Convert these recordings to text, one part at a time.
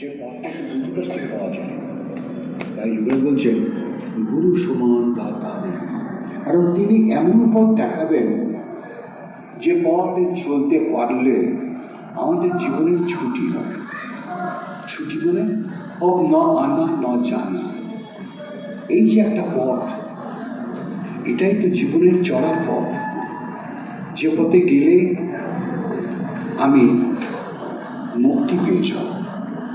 থেকে পাওয়া যায়। তাই বলছেন, গুরু সমান দাতা কারণ তিনি এমন পথ দেখাবেন যে পথে চলতে পারলে আমাদের জীবনের ছুটি হয়। ছুটি মানে অব ন আনা, ন জানা। এই যে একটা পথ, এটাই তো জীবনের চলার পথ। যে পথে গেলে আমি মুক্তি পেয়ে যাব।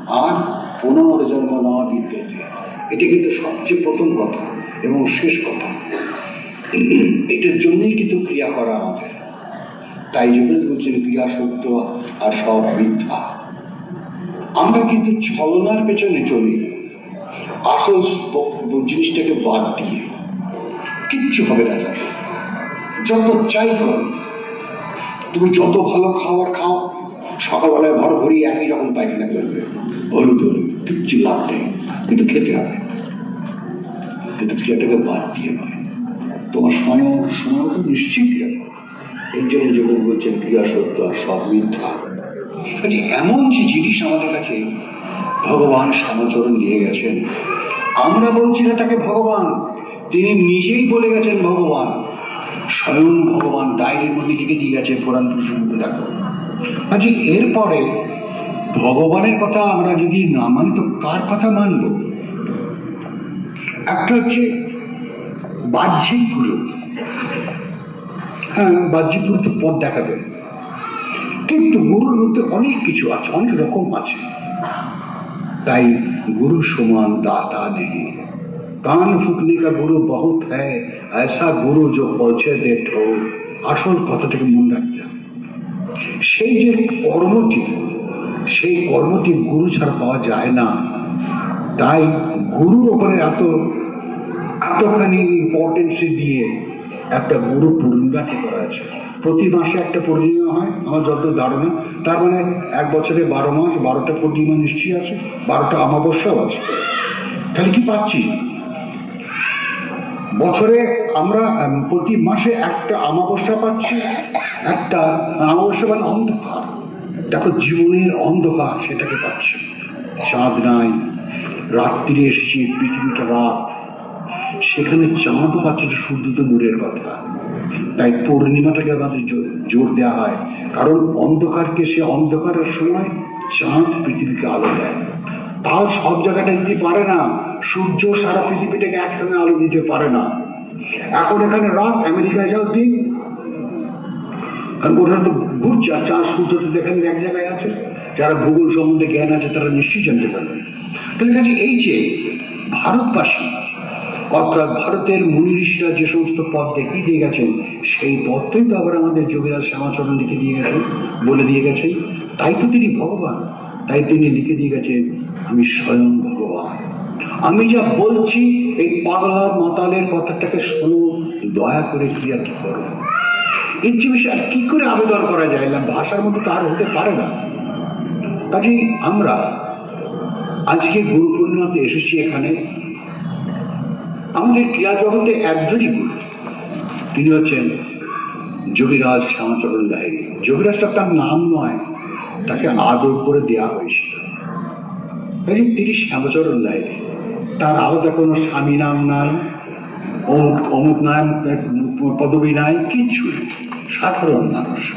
আর পুনর্জন্ম না বিদ্যতে এটা কিন্তু সবচেয়ে প্রথম কথা এবং শেষ কথা। এটার জন্যই কিন্তু ক্রিয়া করা আমাদের। তাই জন্য বলছেন ক্রিয়া সত্য আর সব মিথ্যা। আমরা কিন্তু ছলনার পেছনে চলি। আসল জিনিসটাকে বাদ দিয়ে। কিচ্ছু হবে না যত চাই তুমি যত ভালো খাবার খাও সকালবেলায় ভর ভরি একই রকম পায়খানা করবে হলুদ হলুদ, কিচ্ছু লাভ নেই, কিন্তু খেতে হবে। কিন্তু ক্রিয়াটাকে বাদ দিয়ে নয়। তোমার সময় সময় তো নিশ্চিত এই জন্য যখন বলছেন ক্রিয়া সত্য আর সব মিথ্যা এমন যে জিনিস আমাদের কাছে ভগবান শ্যামাচরণ দিয়ে গেছেন, আমরা বলছি না তাকে ভগবান, তিনি নিজেই বলে গেছেন ভগবান। স্বয়ং ভগবান ডায়েরির মধ্যে লিখে দিয়ে গেছে পুরাণ প্রসঙ্গ দেখো। আচ্ছা এরপরে ভগবানের কথা আমরা যদি না মানি তো কার কথা মানব একটা হচ্ছে বাহ্যিক গুরু হ্যাঁ বাহ্যিক গুরু তো পথ দেখাবে কিন্তু গুরুর মধ্যে অনেক কিছু আছে অনেক রকম আছে তাই গুরু সমান दाता नहीं कान फूकने का गुरु बहुत है ऐसा गुरु जो पहुंचे दे ठोर আসল কথাটাকে মনে রাখতে হবে। সেই যে কর্মটি, সেই কর্মটি গুরু ছাড়া পাওয়া যায় না। তাই গুরুর ওপরে এত, এতখানি ইম্পর্টেন্স দিয়ে একটা গুরু পূর্ণিমাটি করা আছে? প্রতি মাসে একটা পূর্ণিমা হয়, আমার যত ধারণা। তার মানে এক বছরে বারো মাস, বারোটা পূর্ণিমা নিশ্চয়ই আছে, বারোটা অমাবস্যাও আছে। তাহলে কি পাচ্ছি? বছরে আমরা প্রতি মাসে একটা অমাবস্যা পাচ্ছি একটা মানে অন্ধকার, দেখো জীবনের অন্ধকার সেটাকে পাচ্ছে। চাঁদ নাই রাত্রিরে এসেছি, পৃথিবীটা রাত। সেখানে চাঁদও পাচ্ছে যে সূর্য তো দূরের কথা। তাই পূর্ণিমাটাকে আমাদের জোর দেওয়া হয়। কারণ অন্ধকারকে সে অন্ধকারের সময় চাঁদ পৃথিবীকে আলো দেয়। তাও সব জায়গাটা দিতে পারে না। সূর্য সারা পৃথিবীটাকে একসঙ্গে আলো দিতে পারে না। এখন এখানে রাত, আমেরিকায় যাও দিন। কারণ ওটা তো ঘুরছে আর সূর্য তো দেখেন এক জায়গায় আছে। যারা ভূগোল সম্বন্ধে জ্ঞান আছে, তারা নিশ্চয়ই জানতে তাহলে কাছে এই যে ভারতবাসী, অর্থাৎ ভারতের মুনি যে সমস্ত পথ দেখিয়ে দিয়ে গেছেন, সেই পথটাই তো আবার আমাদের যোগীরাজ শ্যামাচরণ লিখে দিয়ে গেছেন, বলে দিয়ে গেছেন। তাই তো তিনি ভগবান, তাই তিনি লিখে দিয়ে গেছেন, আমি স্বয়ং ভগবান। আমি যা বলছি, এই পাগলা মাতালের কথাটাকে শোনো, দয়া করে ক্রিয়া কি করো? এর যে বিষয়ে আর কি করে আবেদন করা যায় না ভাষার মধ্যে তার হতে পারে না। কাজেই আমরা আজকে গুরু পূর্ণিমাতে এসেছি এখানে। আমাদের ক্রিয়া জগতে একজনই গুরু, তিনি হচ্ছেন যোগীরাজ শ্যামাচরণ লাহিড়ী যোগীরাজটা তার নাম নয়, তাকে আদর করে দেওয়া হয়েছিল। কাজে তিনি শ্যামাচরণ লাহিড়ী তার আলাদা কোনো স্বামী নাম নাই, অমুক অমুক নাম পদবী নাই, কিচ্ছু নেই। সাধারণ মানুষ।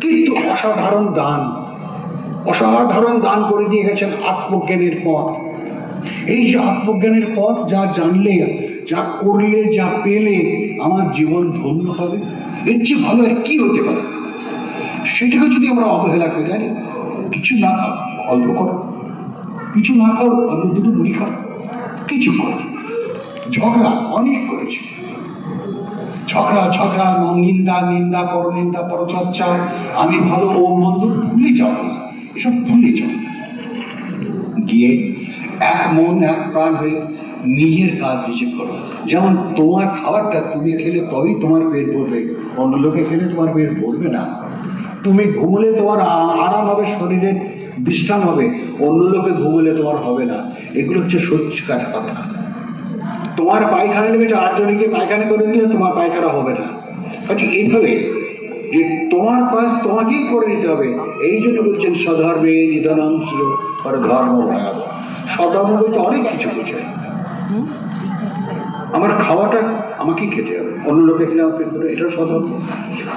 কিন্তু অসাধারণ দান অসাধারণ দান করে দিয়ে গেছেন আত্মজ্ঞানের পথ। এই যে আত্মজ্ঞানের পথ, যা জানলে, যা করলে, যা পেলে আমার জীবন ধন্য হবে। এর চেয়ে ভালো আর কি হতে পারে? সেটাকে যদি আমরা অবহেলা করি, আরে কিছু না খাও, অল্প করো। কিছু না খাও, অল্প দুটো মুড়ি খাও। কিছু করো। ঝগড়া অনেক করেছে। ঝগড়া ঝগড়া নিন্দা নিন্দা পর নিন্দা পরচর্চা। আমি ভালো ও মন্দ ভুলে যাও। এসব ভুলে যাও। গিয়ে এক মন, এক প্রাণ হয়ে নিজের কাজ নিজে করো। যেমন তোমার খাবারটা তুমি খেলে তবেই তোমার পেট ভরবে। অন্য লোকে খেলে তোমার পেট ভরবে না। তুমি ঘুমলে তোমার আরাম হবে, শরীরের বিশ্রাম হবে। অন্য লোকে ঘুমলে তোমার হবে না। এগুলো হচ্ছে সত্যিকার কথা। তোমার পায়খানা লেগেছে আটজনে গিয়ে পায়খানা করে নিলে তোমার পায়খানা হবে না। আচ্ছা এইভাবে যে তোমার কাজ তোমাকেই করে নিতে হবে, এই জন্য বলছেন স্বধর্মে নিধনাংশ আর ধর্ম ভয়াবহ। স্বধর্ম বলতে অনেক কিছু বোঝায়। আমার খাওয়াটা আমাকেই খেতে হবে, অন্য লোকে খেলে আমাকে খেতে এটাও সধর্ম।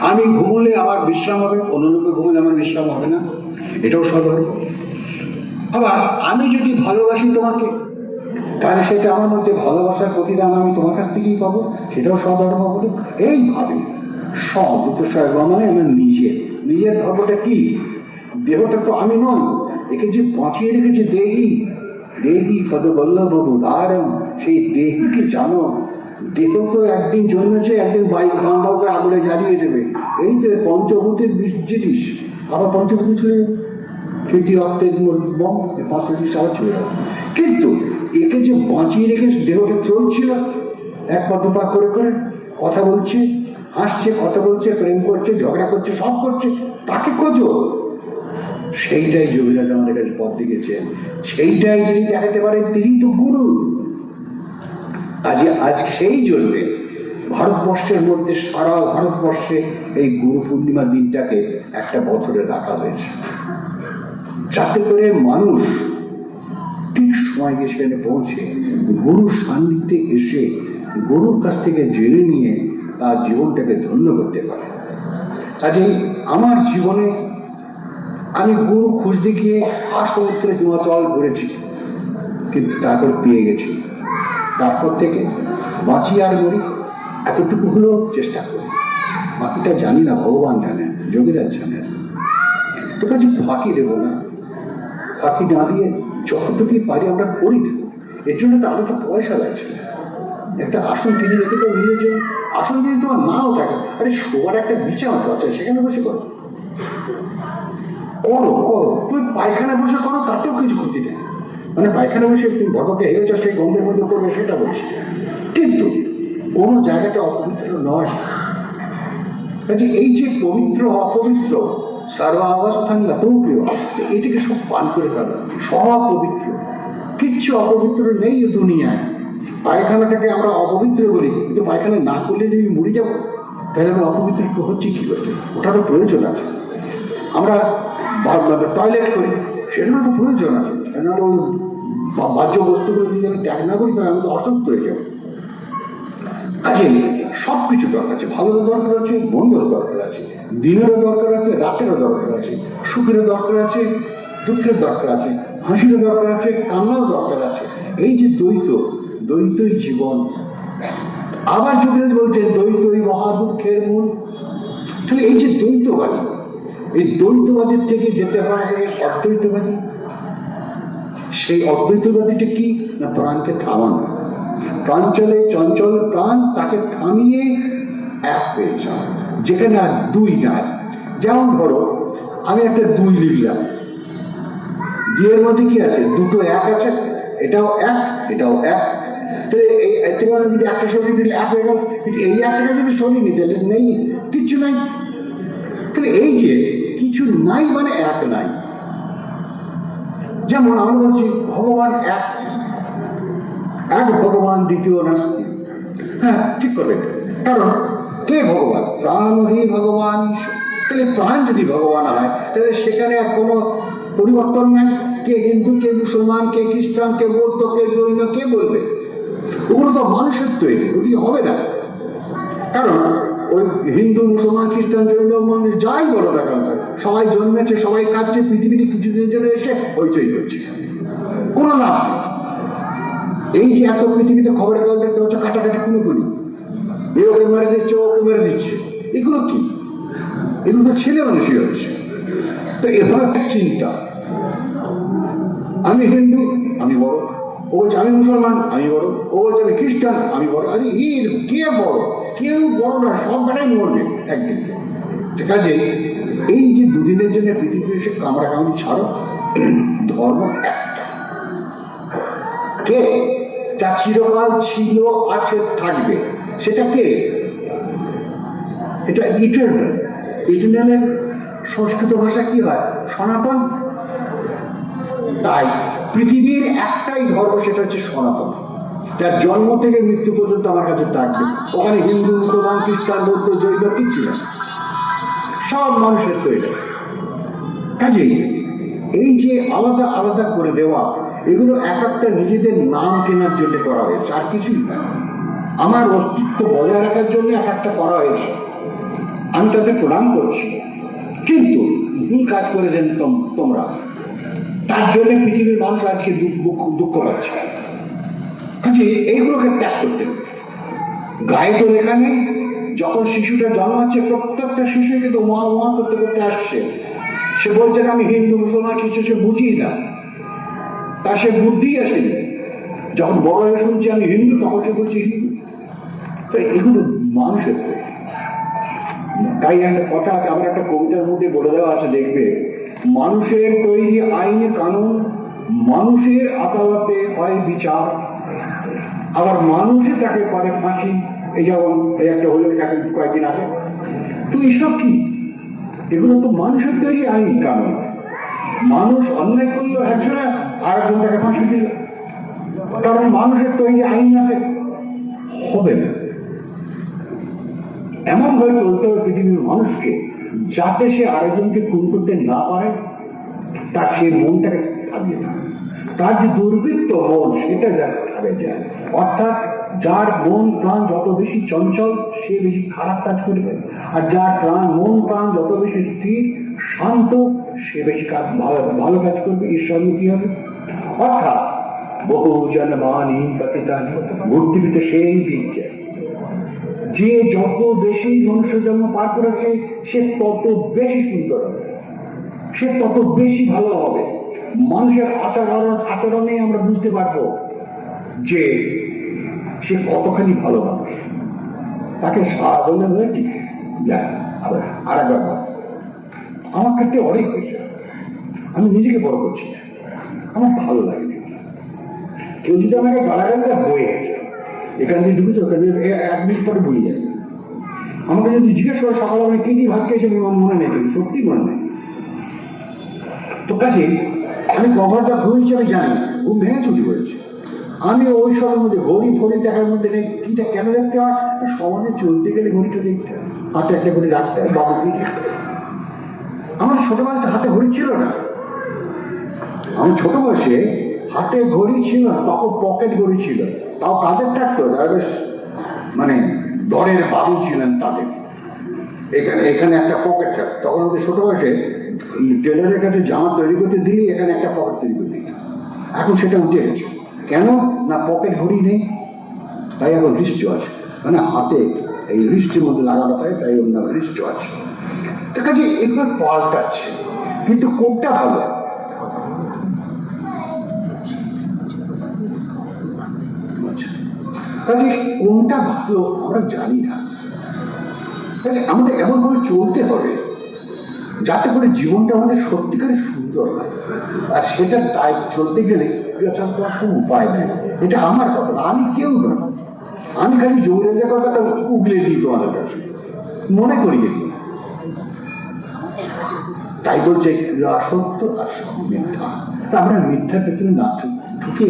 আমি ঘুমলে আমার বিশ্রাম হবে, অন্য লোকে ঘুমলে আমার বিশ্রাম হবে না, এটাও সধর্ম। আবার আমি যদি ভালোবাসি তোমাকে তাহলে সেটা আমার মধ্যে ভালোবাসার প্রতিদান আমি তোমার কাছ থেকেই পাবো, সেটাও সধর্ম বলে এইভাবে সব সর্ব মানে আমার নিজের। নিজের ধর্মটা কি? দেহটা তো আমি নই, একে যে বাঁচিয়ে রেখেছে দেহি। দেহি পদ বল্লভবু ধারণ সেই দেহিকে জানো, দেহ তো একদিন জন্মেছে, একদিন বাইক বাম্বাকে আগুনে জ্বালিয়ে দেবে। এই তো পঞ্চভূতের জিনিস, আবার পঞ্চভূতি চলে যাবে। ফিফটি অর্থের বম পাঁচশো কিন্তু একে যে বাঁচিয়ে রেখে দেহটা চলছিল এক পা করে করে কথা বলছে, হাসছে, কথা বলছে, প্রেম করছে, ঝগড়া করছে, সব করছে, তাকে খোঁজো। সেইটাই যোগীরাজ আমাদের কাছে পথ দিয়েছেন সেইটাই যিনি দেখাতে পারেন তিনি তো গুরু। আজ আজ সেই জন্যে ভারতবর্ষের মধ্যে, সারা ভারতবর্ষে এই গুরু পূর্ণিমার দিনটাকে একটা বছরে রাখা হয়েছে। যাতে করে মানুষ সময় গিয়ে সেখানে পৌঁছে গুরুর সান্নিধ্যে এসে গুরুর কাছ থেকে জেনে নিয়ে তার জীবনটাকে ধন্য করতে পারে। কাজেই আমার জীবনে আমি গুরু খুঁজতে গিয়ে আর সমুদ্রে হিমাচল ঘুরেছি, কিন্তু তারপর পেয়ে গেছি। তারপর থেকে বাঁচি আর মরি এতটুকু হলেও চেষ্টা করি। বাকিটা জানি না, ভগবান জানেন, যোগীরাজ জানেন। তো কাছে ফাঁকি দেবো না। ফাঁকি না দিয়ে যতটুকুই পারি আমরা করি না এর জন্য তো তো পয়সা লাগছে। একটা আসন কিনে রেখে তো নিজের জন্য আসন যদি তোমার নাও থাকে। আরে শোবার একটা বিছানা তো আছে সেখানে বসে করো। করো করো। তুমি পায়খানা বসে করো, তাতেও কিছু ক্ষতি নেই। মানে পায়খানা বসে তুমি বড়কে হেরেছ সেই গন্ধের মধ্যে করবে সেটা বলছি। কিন্তু কোনো জায়গাটা অপবিত্র নয়। কাজে এই যে পবিত্র, অপবিত্র সর্ব অবস্থান প্রিয় এটিকে সব পান করে ফেলো, সব পবিত্র কিচ্ছু অপবিত্র নেই দুনিয়ায়। পায়খানাটাকে আমরা অপবিত্র বলি, কিন্তু পায়খানা না করলে যদি মরে যাব, তাহলে আমি অপবিত্র হচ্ছি কী করতে ওটারও প্রয়োজন আছে। আমরা টয়লেট করি, সেটারও তো প্রয়োজন আছে। নাহলে ওই বাহ্য বস্তুগুলো যদি আমি ত্যাগ না করি, তাহলে আমি তো অসুস্থ হয়ে যাব। কাজে সব কিছু দরকার আছে ভালো দরকার আছে মন্দেরও দরকার আছে। দিনেরও দরকার আছে, রাতেরও দরকার আছে, সুখেরও দরকার আছে, দুঃখের দরকার আছে, হাসিরও দরকার আছে, কান্নারও দরকার আছে। এই যে দ্বৈত, দ্বৈতই জীবন। আবার যোগীরাজ বলছেন দ্বৈতই মহা দুঃখের মূল। তাহলে এই যে দ্বৈতবাদী, এই দ্বৈতবাদীর থেকে যেতে হবে অদ্বৈতবাদী? সেই অদ্বৈতবাদীটা কি? না প্রাণকে থামানো। প্রাণ চলে, চঞ্চল প্রাণ, তাকে থামিয়ে এক পেয়ে যাও যেখানে আর দুই যায় যেমন ধরো, আমি একটা দুই লিখলাম। দুইয়ের মধ্যে কি আছে? দুটো এক আছে, এটাও এক এটাও এক। যদি একটা সরিয়ে দিলে এক হয়ে গেল। এই একটাকে যদি সরিয়ে নিতে নেই, কিচ্ছু নাই। তাহলে এই যে কিছু নাই মানে এক নাই। যেমন আমরা বলছি, ভগবান এক। এক ভগবান দ্বিতীয় নাস্তি। হ্যাঁ ঠিক করবে কারণ কে ভগবান প্রাণই ভগবান ঈশ্বর। তাহলে প্রাণ যদি ভগবান হয়, তাহলে সেখানে আর কোনো পরিবর্তন নাই। কে হিন্দু, কে মুসলমান, কে খ্রিস্টান, কে বৌদ্ধ, কে জৈন, কে বলবে? ওগুলো তো মানুষের তৈরি ওটি হবে না। কারণ ওই হিন্দু, মুসলমান, খ্রিস্টান, জৈন মানুষ যাই বলো না কেন, সবাই জন্মেছে, সবাই কাটছে পৃথিবীতে কিছুদিনের জন্য এসে হইচই করছে। কোনো লাভ এই যে এত পৃথিবীতে খবরের কাগজ দেখতে হচ্ছে কাটাকাটি কোনো করি। এ ওকে মেরে দিচ্ছে ওকে মেরে দিচ্ছে এগুলো কি? এগুলো তো ছেলে মানুষই হচ্ছে। তো এভাবে একটা চিন্তা। আমি হিন্দু, আমি বড়। ও বলছে, আমি মুসলমান, আমি বড়। ও বলছে, আমি খ্রিস্টান, আমি বড়। আরে এর কে বড়? কেউ বড় না সব বেড়াই মরবে একদিন। ঠিক আছে এই যে দুদিনের জন্য পৃথিবী এসে কামড়া কামড়ি ছাড়ো, ধর্ম একটা। কে? যা চিরকাল ছিল, আছে, থাকবে। সেটা কে এটা ইটার্নাল ইটার্নালের সংস্কৃত ভাষা কি হয়? সনাতন? তাই পৃথিবীর একটাই ধর্ম সেটা হচ্ছে সনাতন। যার জন্ম থেকে মৃত্যু পর্যন্ত আমার কাছে থাকবে। ওখানে হিন্দু, মুসলমান, খ্রিস্টান, বৌদ্ধ, জৈন কিচ্ছু না সব মানুষের তৈরি। কাজেই এই যে আলাদা আলাদা করে দেওয়া, এগুলো এক একটা নিজেদের নাম কেনার জন্য করা হয়েছে। আর কিছুই না। আমার অস্তিত্ব বজায় রাখার জন্য এক একটা করা হয়েছে। আমি তাদের প্রণাম করছি। কিন্তু ভুল কাজ করেছেন তোম- তোমরা। তার জন্য পৃথিবীর মানুষ আজকে দুঃখ পাচ্ছে। কাজে এইগুলোকে ত্যাগ করতে হবে। গায়ে তো লেখা নেই, যখন শিশুটা জন্মাচ্ছে প্রত্যেকটা শিশু কিন্তু মহা মহা করতে করতে আসছে। সে বলছে, আমি হিন্দু, মুসলমান, কিছু সে বুঝি না তা সে বুদ্ধি আসেনি। যখন বড় হয়ে শুনছি আমি হিন্দু, তখন সে বলছে হিন্দু। তো এগুলো মানুষের তাই একটা কথা আছে আমার একটা কবিতার মধ্যে বলে দেওয়া আছে, দেখবে, মানুষের তৈরি আইনে কানুন মানুষের আদালতে হয় বিচার। আবার মানুষই তাকে পারে ফাঁসি। এই যেমন, এই একটা হলো এক কয়েকদিন আগে। তো এইসব কি? এগুলো তো মানুষের তৈরি আইন কানুন। মানুষ অন্যায় করল, একজনে আর একজন তাকে ফাঁসি দিল। কারণ মানুষের তৈরি আইন আছে। হবে না। এমন ভাবে চলতে হবে পৃথিবীর মানুষকে, যাতে সে আরেকজনকে খুন করতে না পারে, তার সে মনটাকে থামিয়ে থাকে। তার যে দুর্বৃত্ত মন, সেটা যাতে থাকে যায়। অর্থাৎ যার মন প্রাণ যত বেশি চঞ্চল, সে বেশি খারাপ কাজ করবে। আর যার প্রাণ, মন প্রাণ যত বেশি স্থির, শান্ত, সে বেশি কাজ, ভালো ভালো কাজ করবে। ঈশ্বরমুখী হবে। অর্থাৎ বহু জন্মানি পতিতানি। মূর্তিতে সেই দিচ্ছে যে যত বেশি মনুষ্য জন্ম পার করেছে, সে তত বেশি সুন্দর হবে। সে তত বেশি ভালো হবে। মানুষের আচরণ, আচরণে আমরা বুঝতে পারব যে সে কতখানি ভালো মানুষ। তাকে বললে হয়ে ঠিক আবার আর একবার বল। আমার ক্ষেত্রে অনেক হয়েছে। আমি নিজেকে বড় করছি। না আমার ভালো লাগে। কেউ যদি আমাকে গালাগালিটা বয়ে গেছে এখান দিয়ে ঢুকেছে, ওখান দিয়ে এক মিনিট পরে ভুলে যায়। আমাকে যদি জিজ্ঞেস করে, সকালে আমি কি কি ভাত খেয়েছি মনে নেই কিন্তু সত্যি মনে নেই। তো কাছে আমি কভারটা ঘুরেছি আমি জানি ঘুম ভেঙে ছুটি করেছে। আমি ওই সবের মধ্যে ঘড়ি, ফড়ি, দেখার মধ্যে নেই, কিটা কেন দেখতে হয়? সমাজে চলতে গেলে ঘড়িটা দেখতে হয়। হাতে একটা ঘড়ি রাখতে হয়, বাবু আমার ছোটবেলাতে হাতে ঘড়ি ছিল না। আমি ছোট বয়সে হাতে ঘড়ি ছিল তখন পকেট ঘড়ি ছিল। তাও কাদের থাকতো মানে দরের বাবু ছিলেন তাদের। এখানে এখানে একটা পকেট থাকতো। তখন আমাদের ছোট বয়সে টেলারের কাছে জামা তৈরি করতে দিলে, এখানে একটা পকেট তৈরি করে এখন সেটা উঠে গেছে। কেন? না পকেট ঘড়ি নেই। তাই এখন রিস্ট আছে। মানে হাতে এই রিস্টের মধ্যে লাগানো থাকে, তাই অন্য রিস্ট আছে। তো কাজে এগুলো পাল্টাচ্ছে কিন্তু কোনটা ভালো। কাজে কোনটা ভালো আমরা জানি না। আমাদের এমনভাবে চলতে হবে যাতে করে জীবনটা আমাদের সত্যিকারের সুন্দর হয়। আর সেটা দায়িত্ব চলতে গেলে তোমার কোনো উপায় নেই। এটা আমার কথা না, আমি কেউ না। আমি খালি জৌরেজের কথাটা উগলে দিই তোমাদের কাছে। মনে করিয়ে দিই। তাই বলছে ক্রিয়া সত্য আর সব মিথ্যা আমরা মিথ্যার পেছনে না ঢুকে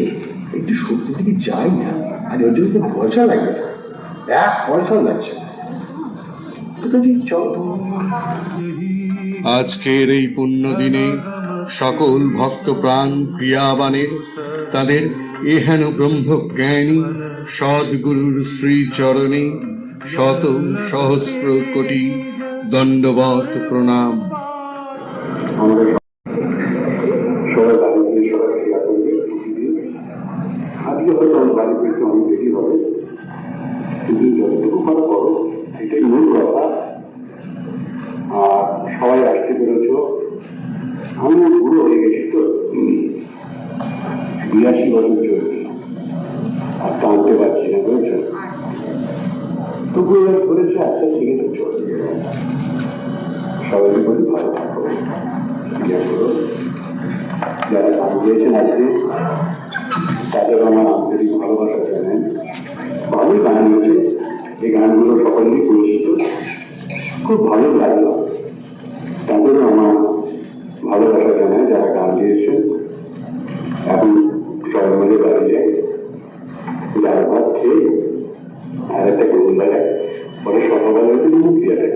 একটু সত্যি দিকে যাই না আর ওর জন্য পয়সা লাগবে না। এক পয়সাও লাগছে। না আজকের এই পুণ্য দিনে সকল ভক্ত প্রাণ ক্রিয়াবানের তাদের এহেন ব্রহ্মজ্ঞানী সদ্গুরুর শ্রীচরণে শত সহস্র কোটি দণ্ডবত প্রণাম। যারা গিয়েছেন আজকে তাদের আমার আন্তরিক ভালোবাসা জানেন ভালোই গান হয়েছে এই গানগুলো সকলেরই পরিচিত খুব ভালো লাগল তাদেরও আমার ভালোবাসা জানায় যারা গান গিয়েছেন এখন সবাই মিলে বাড়ি যায় ডাল ভাত খেয়ে আর একটা গরু লাগায় পরে সকালবেলা কিন্তু থাকে